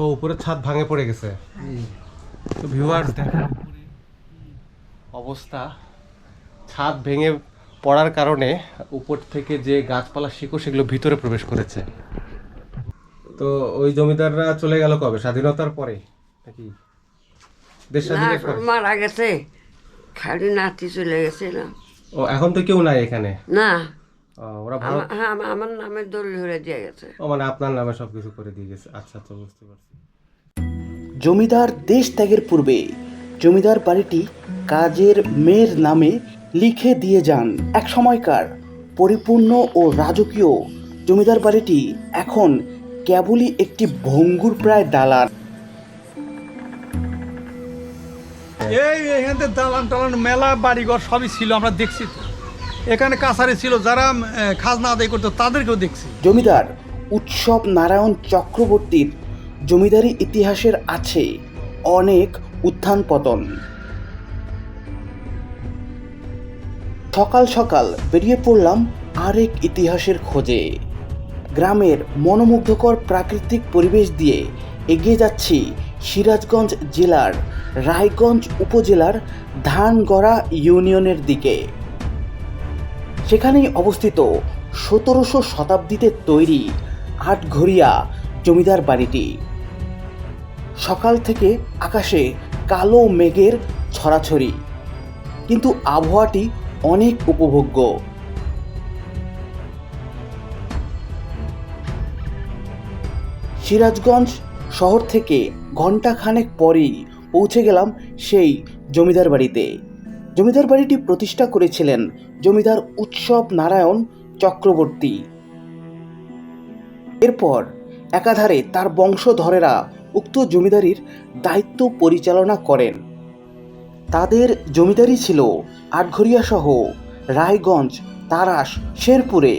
ও উপরে ছাদ ভাঙে পড়ে গেছে। তো ভিউয়ার্স দেখেন অবস্থা ছাদ ভেঙে পড়ার কারণে উপর থেকে যে গাছপালা শিকড় সেগুলো ভিতরে প্রবেশ করেছে। তো ওই জমিদাররা চলে গেল কবে? স্বাধীনতার পরে নাকি? দেশ না স্বাধীনের পরে মারা গেছে। খালি নাতি চলে গেছিল ও এখন তো কেউ নাই এখানে? না। ওরা আমা- হ্যাঁ, আমার নামে দলিল হয়ে দিয়ে গেছে। ও মানে আপনার নামে সবকিছু করে দিয়ে গেছে। আচ্ছা আচ্ছা বুঝতে পারছি। জমিদার দেশ ত্যাগের পূর্বে জমিদার বাড়িটি কাজের মেয়ের নামে লিখে দিয়ে যান এক সময়কার পরিপূর্ণ ও রাজকীয় জমিদার বাড়িটি। এখন কেবলই একটি ভঙ্গুর প্রায় দালান। এই এখান থেকে দালান টালান মেলা বাড়িঘর সবই ছিল আমরা দেখছি তো। এখানে কাছারি ছিল, যারা খাজনা আদায় করতো, তাদেরকেও দেখছি। জমিদার উৎসব নারায়ণ চক্রবর্তীর জমিদারি ইতিহাসের আছে অনেক উত্থান পতন। সকাল সকাল বেরিয়ে পড়লাম আরেক ইতিহাসের খোঁজে। গ্রামের মনোমুগ্ধকর প্রাকৃতিক পরিবেশ দিয়ে এগিয়ে যাচ্ছি সিরাজগঞ্জ জেলার রায়গঞ্জ উপজেলার ধানগড়া ইউনিয়নের দিকে। সেখানেই অবস্থিত সতেরোশো শতাব্দীতে তৈরি আটঘরিয়া জমিদার বাড়িটি। সকাল থেকে আকাশে কালো মেঘের ছড়াছড়ি, কিন্তু আবহাওয়াটি অনেক উপভোগ্য। সিরাজগঞ্জ শহর থেকে ঘণ্টাখানেক পরেই পৌঁছে গেলাম সেই জমিদার বাড়িতে। জমিদার বাড়িটি প্রতিষ্ঠা করেছিলেন জমিদার উৎসব নারায়ণ চক্রবর্তী। এরপর একাধারে তার বংশধরেরা উক্ত জমিদারির দায়িত্ব পরিচালনা করেন। তাদের জমিদারি ছিল আটঘরিয়া সহ রায়গঞ্জ, তারাস, শেরপুরে।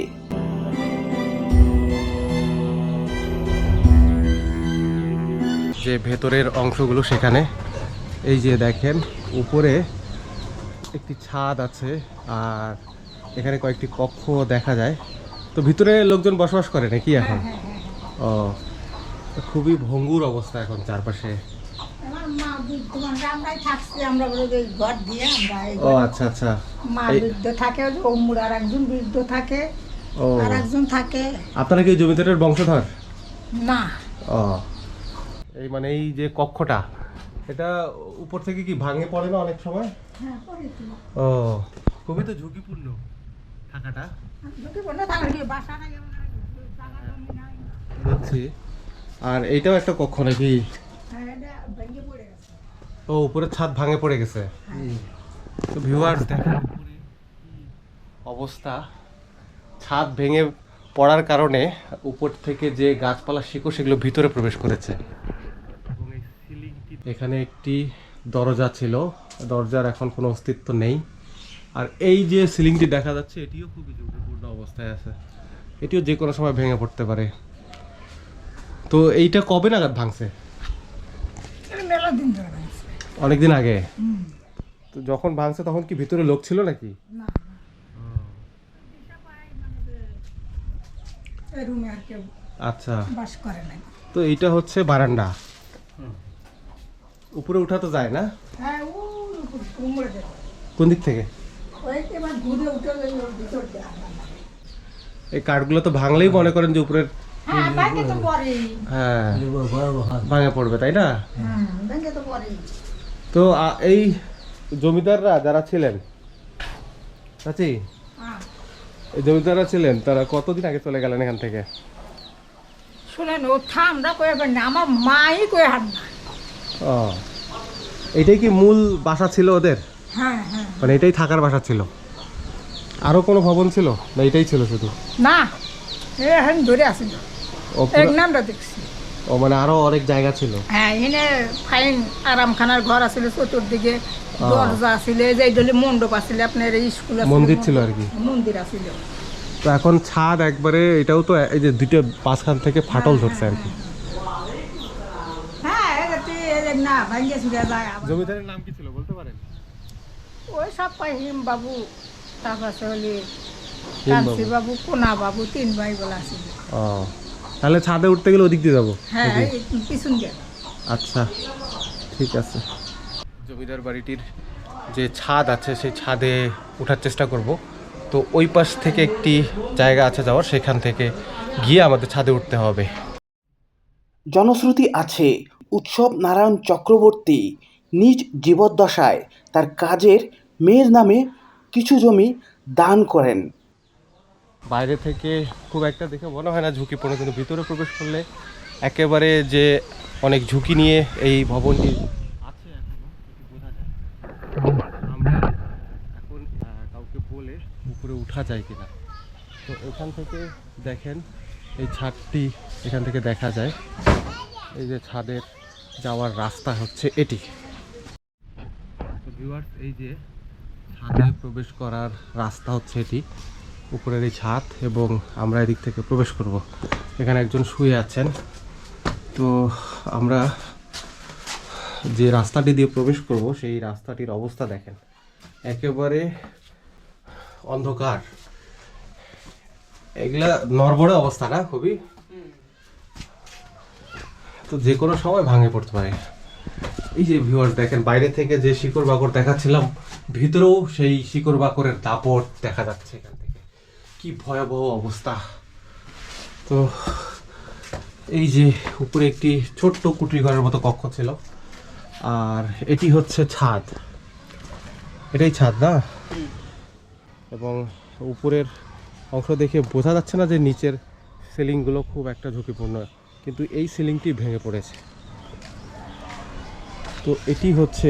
যে ভেতরের অংশগুলো সেখানে, এই যে দেখেন, উপরে একটি ছাদ আছে আর এখানে কয়েকটি কক্ষ দেখা যায়। তো ভিতরে লোকজন বসবাস করে নাকি এখন? ও খুবই ভঙ্গুর অবস্থা এখন চারপাশে। ও আচ্ছা আচ্ছা। মা বৃদ্ধ থাকে ওমুর আর একজন বৃদ্ধ থাকে আর একজন থাকে। আপনারা কি জমিদারের বংশধর? না। ও। এই মানে এই যে কক্ষটা এটা উপর থেকে কি ভাঙে পড়ে না অনেক সময়? হ্যাঁ। ও। খুবই তো ঝুঁকিপূর্ণ থাকাটা। বুঝছি। আর এইটাও একটা কক্ষ নাকি? হ্যাঁ, এটা ভেঙে পড়ে গেছে। ও উপরে ছাদ ভাঙে পড়ে গেছে। তো ভিউয়ার্স দেখেন উপরে। অবস্থা। ছাদ ভেঙে পড়ার কারণে উপর থেকে যে গাছপালা শিকড় সেগুলো ভিতরে প্রবেশ করেছে। এবং সিলিংটি এখানে একটি দরজা ছিল। দরজার এখন কোনো অস্তিত্ব নেই। আর এই যে সিলিংটি দেখা যাচ্ছে এটিও খুবই ঝুঁকিপূর্ণ অবস্থায় আছে। এটিও যে কোনো সময় ভেঙে পড়তে পারে। তো এইটা কবে নাগাদ ভাঙছে। অনেকদিন আগে? তো যখন ভাঙছে তখন কি ভিতরে লোক ছিল নাকি? আচ্ছা। বাস করে নাই। তো এইটা হচ্ছে বারান্দা। উপরে উঠা তো যায় না? হ্যাঁ কোন দিক থেকে? এই কাঠগুলো তো ভাঙলেই মনে করেন যে উপরের হ্যাঁ হ্যাঁ ভাঙে পড়বে তাই না? তো পরেই। তো এই জমিদাররা যারা ছিলেন চাচি? হ্যাঁ। এই জমিদাররা ছিলেন তারা কতদিন আগে চলে গেলেন এখান থেকে? শুনেন ও ঠান্ডা করে না আমার মাই করে হাত না। ও এটাই কি মূল বাসা ছিল ওদের? হ্যাঁ হ্যাঁ। মানে এটাই থাকার বাসা ছিল? আরও কোনো ভবন ছিল? না এটাই ছিল শুধু? না এখন ধরে আসিল ও এক পুরো- নামটা দেখছি। ও মানে আরও অনেক জায়গা ছিল? হ্যাঁ এখানে ফাইন আরামখানার ঘর আছিল চতুর্দিকে। দরজা আছিল এই যে এইদলে মণ্ডপ আছিল আপনার এই স্কুল আছিল। মন্দির ছিল আর কি? মন্দির আছিল। তো এখন ছাদ একবারে এটাও তো এই যে দুইটা পাঁচখান থেকে ফাটল ধরছে আর কি হ্যাঁ এই যে তুই এই যে না ভাঙ্গে ছুড়ে যায় জমিদারের নাম কি ছিল বলতে পারেন? ওই সব হিম বাবু তারপর হলে বাবু। কাঞ্চি বাবু কোনা বাবু তিন ভাই বলা আছিল ও তাহলে ছাদে উঠতে গেলে ওদিক দিয়ে যাব? হ্যাঁ পিছন দিয়ে। আচ্ছা ঠিক আছে। জমিদার বাড়িটির যে ছাদ আছে সেই ছাদে ওঠার চেষ্টা করব। তো ওই পাশ থেকে একটি জায়গা আছে যাওয়ার সেখান থেকে গিয়ে আমাদের ছাদে উঠতে হবে। জনশ্রুতি আছে উৎসব নারায়ণ চক্রবর্তী নিজ জীবদ্দশায় তার কাজের মেয়ের নামে কিছু জমি দান করেন। বাইরে থেকে খুব একটা দেখে মনে হয় না ঝুঁকিপূর্ণ, কিন্তু ভিতরে প্রবেশ করলে একেবারে যে অনেক ঝুঁকি নিয়ে এই ভবনটি আছে এখনও কাউকে বলে উপরে উঠা যায় কিনা। তো এখান থেকে দেখেন, এই ছাদটি এখান থেকে দেখা যায়। এই যে ছাদের যাওয়ার রাস্তা হচ্ছে এটি। এই যে ছাদে প্রবেশ করার রাস্তা হচ্ছে এটি, উপরের এই ছাদ এবং আমরা এদিক থেকে প্রবেশ করব। এখানে একজন শুয়ে আছেন। তো আমরা যে রাস্তাটি দিয়ে প্রবেশ করব, সেই রাস্তাটির অবস্থা দেখেন। একেবারে অন্ধকার। এগুলা নড়বড়ে অবস্থা না, খুবই তো যে কোনো সময় ভাঙে পড়তে পারে। এই যে ভিউয়ার দেখেন, বাইরে থেকে যে শিকড় বাকড় দেখাচ্ছিলাম, ভিতরেও সেই শিকড় বাকড়ের দাপট দেখা যাচ্ছে এখান থেকে। কি ভয়াবহ অবস্থা। তো এই যে উপরে একটি ছোট্ট কুটির ঘরের মতো কক্ষ ছিল, আর এটি হচ্ছে ছাদ। এটাই ছাদ না? এবং উপরের অংশ দেখে বোঝা যাচ্ছে না যে নিচের সিলিংগুলো খুব একটা ঝুঁকিপূর্ণ। কিন্তু এই সিলিংটি ভেঙে পড়েছে। তো এটি হচ্ছে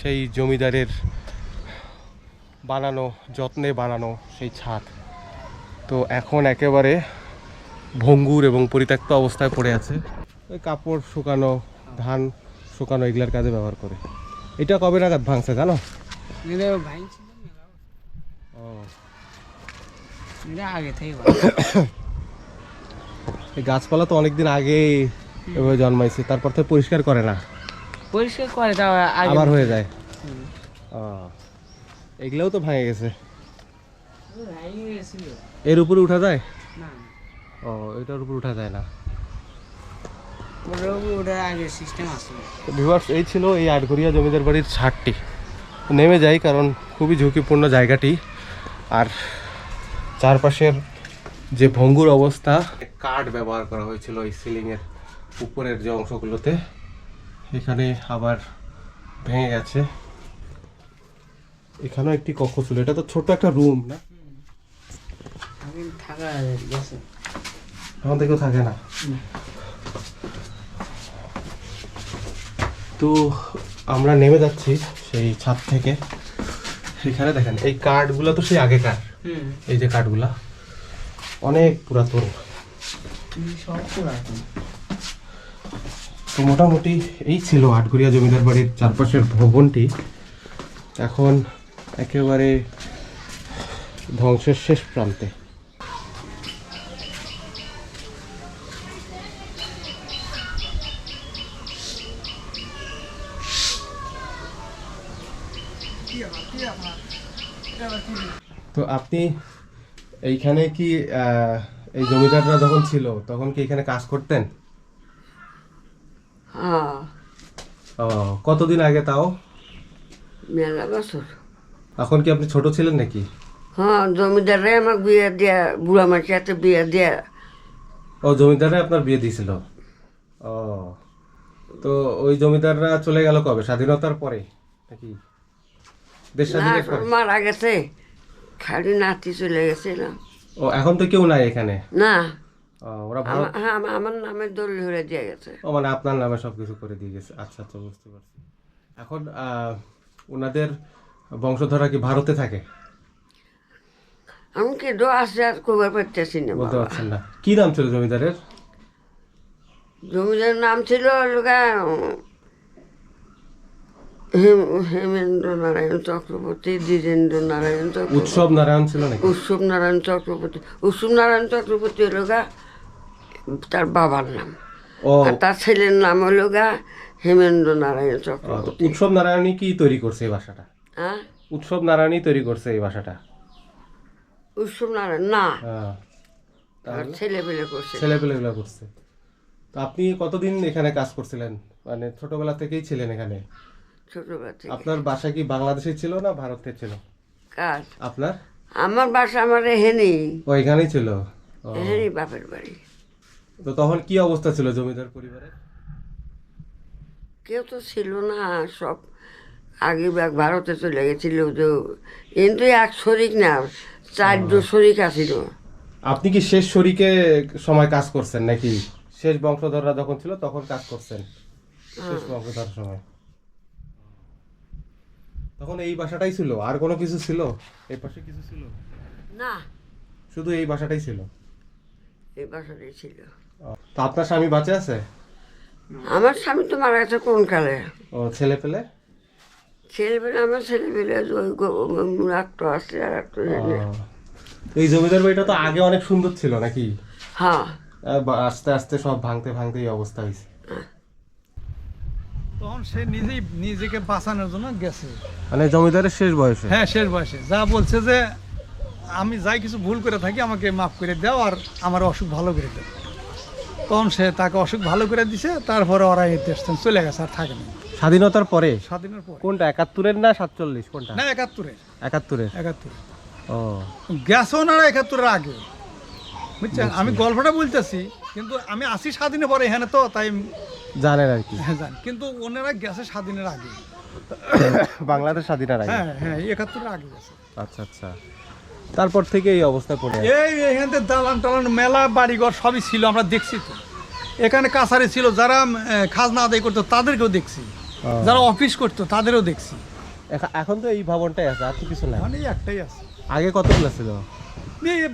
সেই জমিদারের বানানো, যত্নে বানানো সেই ছাদ। তো এখন একেবারে ভঙ্গুর এবং পরিত্যক্ত অবস্থায় পড়ে আছে। ওই কাপড় শুকানো, ধান শুকানো এগুলার কাজে ব্যবহার করে। এটা কবে নাগাদ ভাঙছে জানো? ও আগে থেকে এই গাছপালা তো অনেকদিন আগে এভাবে জন্মাইছে তারপর তো পরিষ্কার করে না। পরিষ্কার করে তাও আবার হয়ে যায়। এগুলাও তো ভাঙে গেছে। এর উপরে উঠা যায়? না। ও এটার উপর উঠা যায় না। এই ছিল এই আটঘরিয়া জমিদার বাড়ির ছাদটি। নেমে যাই কারণ খুবই ঝুঁকিপূর্ণ জায়গাটি। আর চারপাশের যে ভঙ্গুর অবস্থা, কাঠ ব্যবহার করা হয়েছিল এই সিলিংয়ের উপরের যে অংশগুলোতে। এখানে আবার ভেঙে গেছে। এখানেও একটি কক্ষ ছিল। এটা তো ছোট একটা রুম না? এখন থেকেও থাকে না। তো আমরা নেমে যাচ্ছি সেই ছাদ থেকে। এখানে দেখেন এই কাঠগুলো তো সেই আগেকার। এই যে কাঠগুলা অনেক পুরাতন। সব পুরাতন। তো মোটামুটি এই ছিল আটঘরিয়া জমিদার বাড়ির চারপাশের ভবনটি। এখন একেবারে ধ্বংসের শেষ প্রান্তে। তো আপনি এইখানে কি এই জমিদাররা যখন ছিল তখন কি এখানে কাজ করতেন? হ্যাঁ। কতদিন আগে তাও? মেলা বছর। এখন কি আপনি ছোট ছিলেন নাকি? হ্যাঁ জমিদারে আমাকে বিয়ে দিয়া বুড়া মাঝে হাতে বিয়ে দিয়া। ও জমিদাররা আপনার বিয়ে দিয়েছিল? ও তো ওই জমিদাররা চলে গেল কবে? স্বাধীনতার পরে নাকি দেশ না স্বাধীনের পরে মারা গেছে। খালি নাতি চলে গেছিল ও এখন তো কেউ নাই এখানে? না। ওরা আমা- হ্যাঁ আমার নামে দলিল হয়ে দিয়ে গেছে। ও মানে আপনার নামে সবকিছু করে দিয়ে গেছে। আচ্ছা আচ্ছা বুঝতে পারছি। এখন ওনাদের বংশধররা কি ভারতে থাকে? আমি কি আসে আর খবর পাইতেছি না বলতে পারছেন না। কি নাম ছিল জমিদারের? জমিদার নাম ছিল হেমেন্দ্র নারায়ণ চক্রবর্তী দ্বিজেন্দ্র নারায়ণ চক্রবর্তী। উৎসব নারায়ণ ছিল নাকি? উৎসব নারায়ণ চক্রবর্তী। উৎসব নারায়ণ চক্রবর্তী হলো গা তার বাবার নাম। আর তার ছেলের নাম হলো গা হেমেন্দ্র নারায়ণ চক্রবর্তী। উৎসব নারায়ণই কি তৈরি করছে এই বাসাটা হ্যাঁ? উৎসব নারায়ণই তৈরি করছে এই বাসাটা উৎসব নারায়ণ না। হ্যাঁ পেলে করছে। ছেলেপেলেগুলো করছে। তো আপনি কতদিন এখানে কাজ করছিলেন? মানে ছোটবেলা থেকেই ছিলেন এখানে? ছোটবেলা থেকে। আপনার বাসা কি বাংলাদেশে ছিল না ভারতে ছিল? কাজ আপনার? আমার বাসা আমার এহেনি ও। এখানেই ছিল এহেনি বাপের বাড়ি। তো তখন কি অবস্থা ছিল জমিদার পরিবারের কেউ তো ছিল না সব আগে বা- ভারতে চলে গেছিল তো। কিন্তু এক শরিক না চার দু শরিক আছিল। আপনি কি শেষ শরিকে সময় কাজ করছেন নাকি? শেষ বংশধররা যখন ছিল তখন কাজ করছেন? শেষ বংশধর সময়। তখন এই বাসাটাই ছিল আর কোনো কিছু ছিল? এই পাশে কিছু ছিল? না। শুধু এই বাসাটাই ছিল? এই বাসাটাই ছিল। তো আপনার স্বামী বাঁচে আছে? আমার স্বামী তো মারা গেছে কোন কালে? ও ছেলে পেলে? ছেলেবেলে আমার ছেলেবেলে ওই গো- একটা আছে আর একটা এই জমিদার বাড়িটা তো আগে অনেক সুন্দর ছিল নাকি? হ্যাঁ। আস্তে আস্তে সব ভাঙতে ভাঙতে এই অবস্থা হয়েছে। তখন সে নিজেই নিজেকে বাঁচানোর জন্য গেছে। মানে জমিদারের শেষ বয়সে? হ্যাঁ শেষ বয়সে। যা বলছে যে আমি যাই কিছু ভুল করে থাকি আমাকে মাফ করে দাও আর আমার অসুখ ভালো করে দাও। তখন সে তাকে অসুখ ভালো করে দিছে তারপরে ওরা এই দেশ থেকে চলে গেছে আর থাকে না। স্বাধীনতার পরে? স্বাধীনের পর। কোনটা একাত্তরের না সাতচল্লিশ? কোনটা? না একাত্তরে একাত্তরের? একাত্তরে ও। গেছে ওনারা একাত্তরের আগে। বুঝছেন? আমি গল্পটা বলতেছি কিন্তু আমি আসি স্বাধীনের পরে এখানে তো তাই জানেন আর কি। হ্যাঁ কিন্তু ওনারা গেছে স্বাধীনের আগে। বাংলাদেশ স্বাধীনের আগে। হ্যাঁ হ্যাঁ একাত্তরের আগে গেছে। আচ্ছা আচ্ছা। তারপর থেকে এই অবস্থা পড়ে এই এখান থেকে দালান টালান মেলা বাড়িঘর সবই ছিল আমরা দেখছি তো। এখানে কাছারি ছিল যারা খাজনা আদায় করতো তাদেরকেও দেখছি। যারা অফিস করতো তাদেরও দেখছি। এখন তো এই ভবনটাই আছে আর তো কিছু নাই। মানে একটাই আছে। আগে কতগুলো ছিল?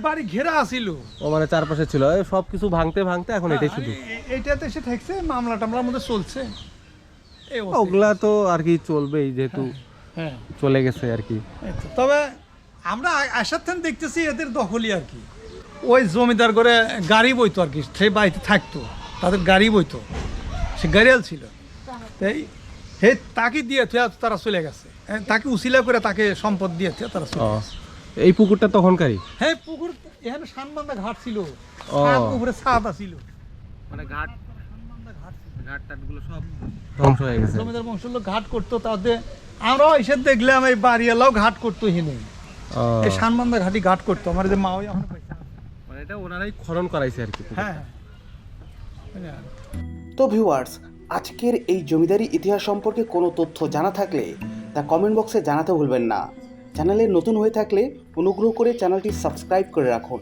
বাড়ি ঘেরা আসিল। ও মানে চারপাশে ছিল। সব কিছু ভাঙতে ভাঙতে এখন এটাই শুধু। এইটাতে এসে ঠেকছে মামলা টামলার মধ্যে চলছে। ওগুলা তো আর কি চলবেই যেহেতু হ্যাঁ চলে গেছে আর কি। তবে আমরা আসার থেকে দেখতেছি এদের দখলই আর কি। ওই জমিদার করে গাড়ি বইতো আর কি সেই বাড়িতে থাকতো তাদের গাড়ি বইতো সে গাড়িয়াল ছিল। তাই হে তাকে দিয়ে তারা চলে গেছে। তাকে উসিলা করে তাকে সম্পদ দিয়ে তারা চলে গেছে। এই পুকুরটা তখনকারই? হ্যাঁ পুকুর এখানে সানবান্ধা ঘাট ছিল। ও। ছাদ উপরে ছাদ ছিল মানে ঘাট ঘাট টাটগুলো সব ধ্বংস হয়ে গেছে। জমিদার বংশের লোক ঘাট করতো তাদের আমরাও এসে দেখলাম এই বাড়িওয়ালাও ঘাট করতো হিনে এই সানবান্ধা ঘাটি ঘাট করতো আমার যে মা এখন পয়সা মানে এটা ওনারাই খনন করাইছে আর কি হ্যাঁ হ্যাঁ। তো ভিউয়ার্স আজকের এই জমিদারি ইতিহাস সম্পর্কে কোনো তথ্য জানা থাকলে তা কমেন্ট বক্সে জানাতে ভুলবেন না। চ্যানেলে নতুন হয়ে থাকলে অনুগ্রহ করে চ্যানেলটি সাবস্ক্রাইব করে রাখুন।